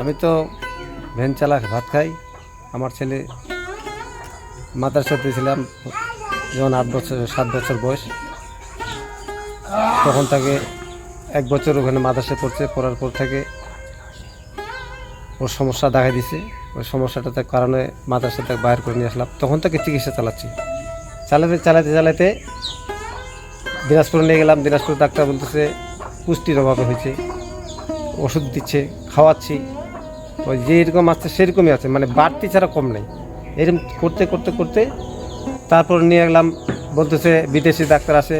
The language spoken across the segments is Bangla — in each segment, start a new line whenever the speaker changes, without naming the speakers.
আমি তো ভ্যান চালা ভাত খাই। আমার ছেলে মাদ্রাসাতে ছিলাম যখন আট বছর, সাত বছর বয়স। তখন তাকে এক বছর ওখানে মাদ্রাসায় পড়ছে, পড়ার পর থেকে ওর সমস্যা দেখা দিছে ওই সমস্যাটাতে কারণে মাদ্রাসা থেকে বাইর করে নিয়ে আসলাম। তখন তাকে চিকিৎসা চালাচ্ছি। চালাতে চালাতে চালাতে দিনাজপুর নিয়ে গেলাম। দিনাজপুর ডাক্তার বলতেছে পুষ্টির অভাবে হয়েছে, ওষুধ দিচ্ছে, খাওয়াচ্ছি ওই যে এরকম আছে সেরকমই আছে মানে বাড়তি ছাড়া কম নেই। এরকম করতে করতে করতে তারপর নিয়ে গেলাম, বলতেছে বিদেশি ডাক্তার আসে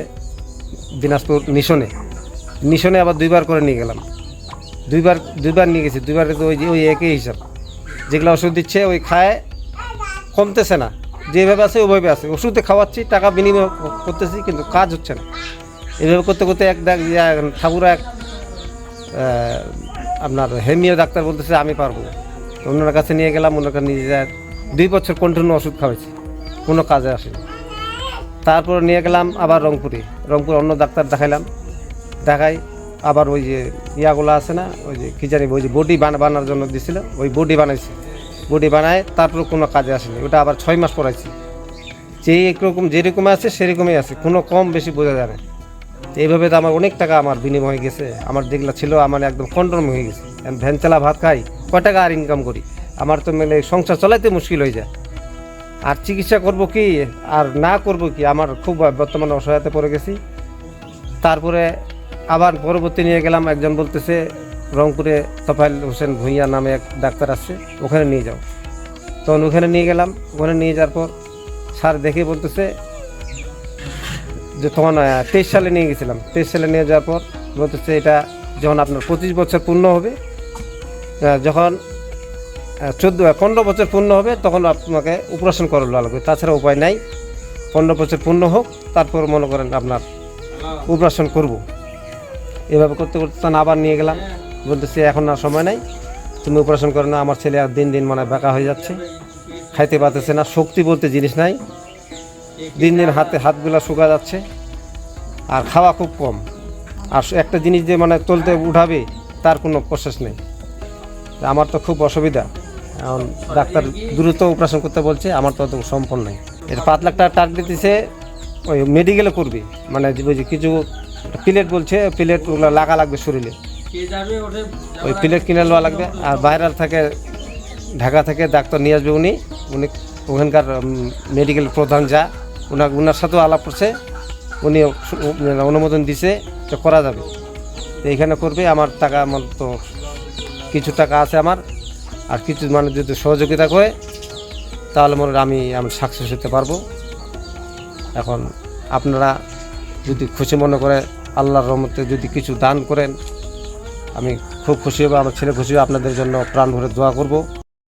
দিনাজপুর নিশনে। নিশনে আবার দুইবার করে নিয়ে গেলাম। দুইবার দুইবার নিয়ে গেছি, দুইবার ওই যে, ওই একই হিসাব। যেগুলো ওষুধ দিচ্ছে, ওই খায়, কমতেছে না। যেভাবে আছে, ওইভাবে আছে। ওষুধে খাওয়াচ্ছি, টাকা বিনিময় করতেছি, কিন্তু কাজ হচ্ছে না। এইভাবে করতে করতে এক ইয়া, ঠাকুরা এক আপনার হেমিও ডাক্তার বলতেছে আমি পারব। ওনার কাছে নিয়ে গেলাম ওনার কাছে নিয়ে যায় দুই বছর কন্টিনিউ ওষুধ খাওয়াইছি কোনো কাজে আসেনি। তারপর নিয়ে গেলাম আবার রংপুরে। রংপুর অন্য ডাক্তার দেখাইলাম দেখাই আবার ওই যে ইয়াগুলো আছে না ওই যে কী জানি ওই যে বডি বানা বানার জন্য দিছিল ওই বডি বানাইছি। বডি বানায় তারপর কোনো কাজে আসেনি ওটা আবার ছয় মাস পড়াইছি। যে একরকম যেরকম আছে সেরকমই আছে কোনো কম বেশি বোঝা যায় না। এইভাবে তো আমার অনেক টাকা আমার বিনিময় হয়ে গেছে। আমার যেগুলো ছিল, আমার একদম কন্ট্রোল হয়ে গেছে। আমি ভ্যান চালা ভাত খাই কয় টাকা আর ইনকাম করি? আমার তো মানে সংসার চালাইতে মুশকিল হয়ে যায়। আর চিকিৎসা করব কি, আর না করব কি, আমার খুব বর্তমানে অসহায়তা পড়ে গেছি। তারপরে আবার পরবর্তী নিয়ে গেলাম, একজন বলতেছে, রংপুরে তফাইল হোসেন ভুঁইয়া নামে এক ডাক্তার আসছে ওখানে নিয়ে যাও। তখন ওখানে নিয়ে গেলাম, ওখানে নিয়ে যাওয়ার পর স্যার দেখে বলতেছে যে তখন তেইশ সালে নিয়ে গেছিলাম। তেইশ সালে নিয়ে যাওয়ার পর বলতেছে এটা যখন আপনার পঁচিশ বছর পূর্ণ হবে যখন চোদ্দ পনেরো বছর পূর্ণ হবে, তখন আপনাকে অপারেশন করে লাগবে। তাছাড়া উপায় নাই। পনেরো বছর পূর্ণ হোক, তারপর মনে করেন আপনার অপারেশন করব। এভাবে করতে করতে তখন আবার নিয়ে গেলাম। বলতেছে এখন আর সময় নাই। তুমি অপারেশন করো না, আমার ছেলে আর দিন দিন মানে বেকা হয়ে যাচ্ছে। খাইতে পারতেছে না, শক্তি বলতে জিনিস নাই। দিন দিন হাতে হাতগুলো শুকা যাচ্ছে আর খাওয়া খুব কম। আর একটা জিনিস যে মানে তুলতে উঠাবে তার কোনো প্রসেস নেই। আমার তো খুব অসুবিধা। এখন ডাক্তার দ্রুত অপারেশন করতে বলছে আমার তো অত সম্পন্ন নেই। এর পাঁচ লাখ টাকা টার্গেট দিছে ওই মেডিকেলে করবে। মানে যে কিছু প্লেট বলছে প্লেটগুলো লাগা লাগবে শরীরে। ওই প্লেট কিনে নেওয়া লাগবে। আর বাইরের থেকে ঢাকা থেকে ডাক্তার নিয়ে আসবে উনি। উনি ওখানকার মেডিকেল প্রধান যা। ওনার ওনার সাথেও আলাপ করছে। উনি মানে অনুমোদন দিছে তো করা যাবে। এইখানে করবে, আমার টাকা আমার তো কিছু টাকা আছে আমার। আর কিছু মানে যদি সহযোগিতা করে, তাহলে মনে আমি আমি সাকসেস হতে পারব। এখন আপনারা যদি খুশি মনে করে আল্লাহর রহমতে যদি কিছু দান করেন, আমি খুব খুশি হব, আমার ছেলে খুশি হবে আপনাদের জন্য প্রাণ ভরে দোয়া করব।